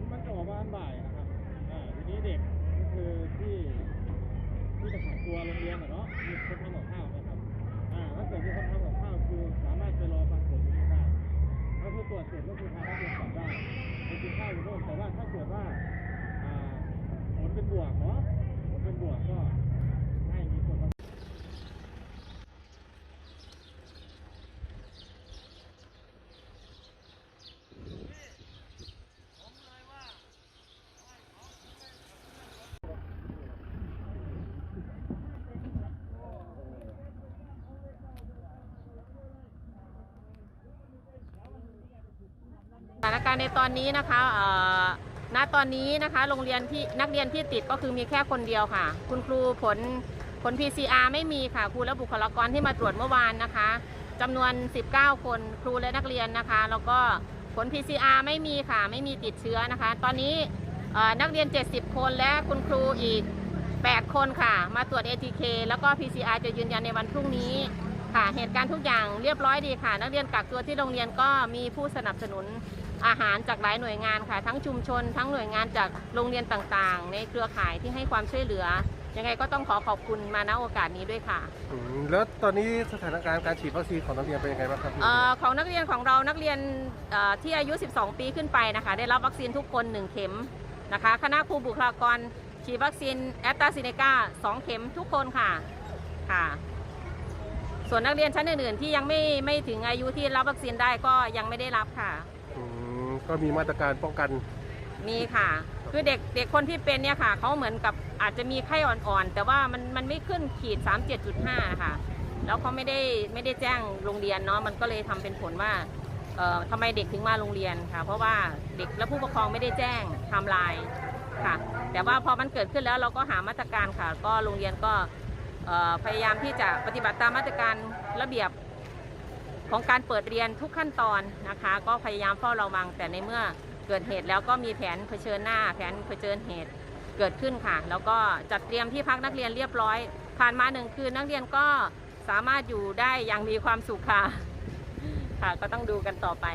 มาณบ่ายนะครับอ่าทีนี้เด็กก็คือที่ที่จะขังตัวโรงเรียนอะเนาะมีคนทำกับข้าวนะครับ อ่าถ้าเกิดมีคนทำกับข้าวคือสามารถไปรอฟังผลที่ได้ถ้วผู้ตรวจเสร็จก็คือพานักเรียนกลับได้ไปกินข้าวอยู่โน่นแต่ว่าถ้าเกิดว่า อ่าผลเป็นบวกเนาะผลเป็นบวกก็ให้มีคนมา สถานการณ์ในตอนนี้นะคะณตอนนี้นะคะโรงเรียนที่นักเรียนที่ติดก็คือมีแค่คนเดียวค่ะ คุณครูผลผล PCR ไม่มีค่ะ ครูและบุคลากรที่มาตรวจเมื่อวานนะคะจำนวน 19 คนครูและนักเรียนนะคะ แล้วก็ผล PCR ไม่มีค่ะ ไม่มีติดเชื้อนะคะ ตอนนี้นักเรียน 70 คนและคุณครูอีก 8 คนค่ะ มาตรวจ ATK แล้วก็ PCR จะยืนยันในวันพรุ่งนี้ ค่ะเหตุการณ์ทุกอย่างเรียบร้อยดีค่ะ นักเรียนกักตัวที่โรงเรียนก็มีผู้สนับสนุนอาหารจากหลายหน่วยงานค่ะ ทั้งชุมชน ทั้งหน่วยงานจากโรงเรียนต่างๆ ในเครือข่ายที่ให้ความช่วยเหลือ ยังไงก็ต้องขอขอบคุณมาณโอกาสนี้ด้วยค่ะ อืมแล้วตอนนี้สถานการณ์การฉีดวัคซีนของนักเรียนเป็นยังไงบ้างครับพี่เอ่อของนักเรียนของเรานักเรียนเอ่อที่อายุ 12 ปีขึ้นไปนะคะ ได้รับวัคซีนทุกคน 1 เข็มนะคะ คณะครูบุคลากรฉีดวัคซีนแอตตราซิเนกา2เข็มทุกคนค่ะค่ะ ส่วนนักเรียนชั้นอื่นๆที่ยังไม่ไม่ถึงอายุที่รับวัคซีนได้ก็ยังไม่ได้รับค่ะ อืมก็มีมาตรการป้องกัน มีค่ะ คือเด็กเด็กคนที่เป็นเนี่ยค่ะเขาเหมือนกับอาจจะมีไข้อ่อนๆ แต่ว่ามันมันไม่ขึ้นขีด 37.5 ค่ะ แล้วเขาไม่ได้ไม่ได้แจ้งโรงเรียนเนาะมันก็เลยทำเป็นผลว่าเอ่อทำไมเด็กถึงมาโรงเรียนค่ะ เพราะว่าเด็กและผู้ปกครองไม่ได้แจ้งไทม์ไลน์ค่ะ แต่ว่าพอมันเกิดขึ้นแล้วเราก็หามาตรการค่ะ ก็โรงเรียนก็เอ่อ พยายามที่จะปฏิบัติตามมาตรการระเบียบของการเปิดเรียนทุกขั้นตอนนะคะ ก็พยายามเฝ้าระวัง แต่ในเมื่อเกิดเหตุแล้วก็มีแผนเผชิญหน้า แผนเผชิญเหตุเกิดขึ้นค่ะ แล้วก็จัดเตรียมที่พักนักเรียนเรียบร้อย ผ่านมาหนึ่งคืนนักเรียนก็สามารถอยู่ได้อย่างมีความสุขค่ะค่ะ ก็ต้องดูกันต่อไป